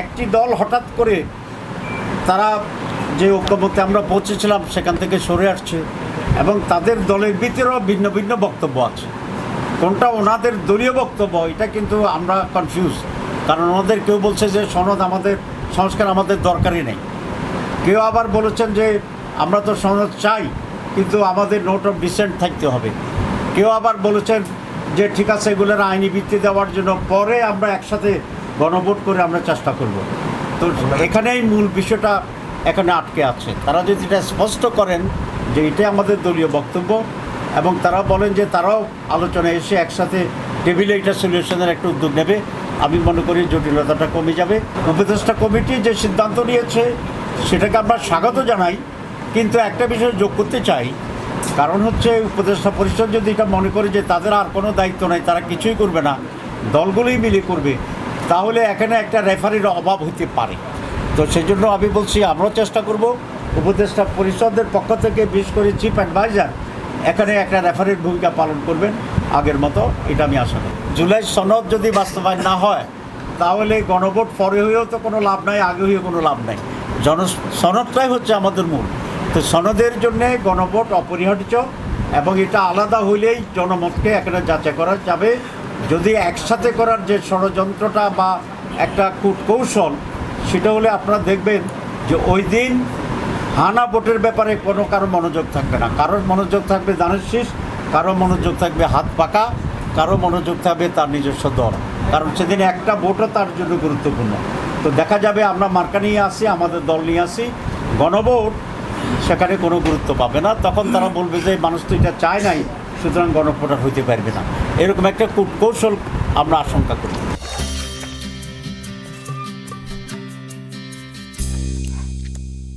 একটি দল হঠাৎ করে তারা যে ঐক্যমত্যে আমরা পৌঁছেছিলাম, সেখান থেকে সরে আসছে এবং তাদের দলের ভিতরেও ভিন্ন ভিন্ন বক্তব্য আছে। কোনটা ওনাদের দলীয় বক্তব্য, এটা কিন্তু আমরা কনফিউজ কারণ ওনাদের কেউ বলছে যে সনদ আমাদের, সংস্কার আমাদের দরকারই নেই। কেউ আবার বলেছেন যে আমরা তো সনদ চাই, কিন্তু আমাদের নোট অফ ডিসেন্ট থাকতে হবে। কেউ আবার বলেছেন যে ঠিক আছে, এগুলোর আইনি ভিত্তি দেওয়ার জন্য পরে আমরা একসাথে গণভোট করে আমরা চেষ্টা করব। তো এখানেই মূল বিষয়টা এখানে আটকে আছে। তারা যদি এটা স্পষ্ট করেন যে এটাই আমাদের দলীয় বক্তব্য এবং তারা বলেন যে তারাও আলোচনায় এসে একসাথে টেবিলে এটা সলিউশনের একটা উদ্যোগ নেবে আমি মনে করি জটিলতাটা কমে যাবে। উপদেষ্টা কমিটি যে সিদ্ধান্ত নিয়েছে সেটাকে আমরা স্বাগত জানাই। কিন্তু একটা বিষয় যোগ করতে চাই কারণ হচ্ছে উপদেষ্টা পরিষদ যদি এটা মনে করে যে তাদের আর কোনো দায়িত্ব নাই তারা কিছুই করবে না দলগুলোই মিলে করবে তাহলে এখানে একটা রেফারির অভাব হতে পারে। তো সেই জন্য আমি বলছি, আমরাও চেষ্টা করব। উপদেষ্টা পরিষদের পক্ষ থেকে, বিশেষ করে চিফ অ্যাডভাইজার, এখানে একটা রেফারির ভূমিকা পালন করবেন আগের মতো। এটা আমি আশা করি। জুলাই সনদ যদি বাস্তবায়ন না হয়, তাহলে গণভোট পরে হয়েও তো কোনো লাভ নাই, আগে হয়েও কোনো লাভ নাই। জন সনদটাই হচ্ছে আমাদের মূল। তো সনদের জন্য গণভোট অপরিহার্য এবং এটা আলাদা হইলেই জনমতকে এখানে যাচাই করা যাবে। যদি একসাথে করার যে ষড়যন্ত্রটা বা একটা কূটকৌশল, সেটা হলে আপনারা দেখবেন যে ওই দিন হানা ভোটের ব্যাপারে কোনো কারও মনোযোগ থাকবে না। কারোর মনোযোগ থাকবে দানের শীষ কারও মনোযোগ থাকবে হাত পাকা কারও মনোযোগ থাকবে তার নিজস্ব দল। কারণ সেদিন একটা ভোটও তার জন্য গুরুত্বপূর্ণ। তো দেখা যাবে আমরা মার্কা নিয়ে আসি, আমাদের দল নিয়ে আসি, গণভোট, সেখানে কোনো গুরুত্ব পাবে না। তখন তারা বলবে যে মানুষ তো এটা চায় নাই, সুতরাং গণভোটার হইতে পারবে না। এরকম একটা কূটকৌশল আমরা আশঙ্কা করি।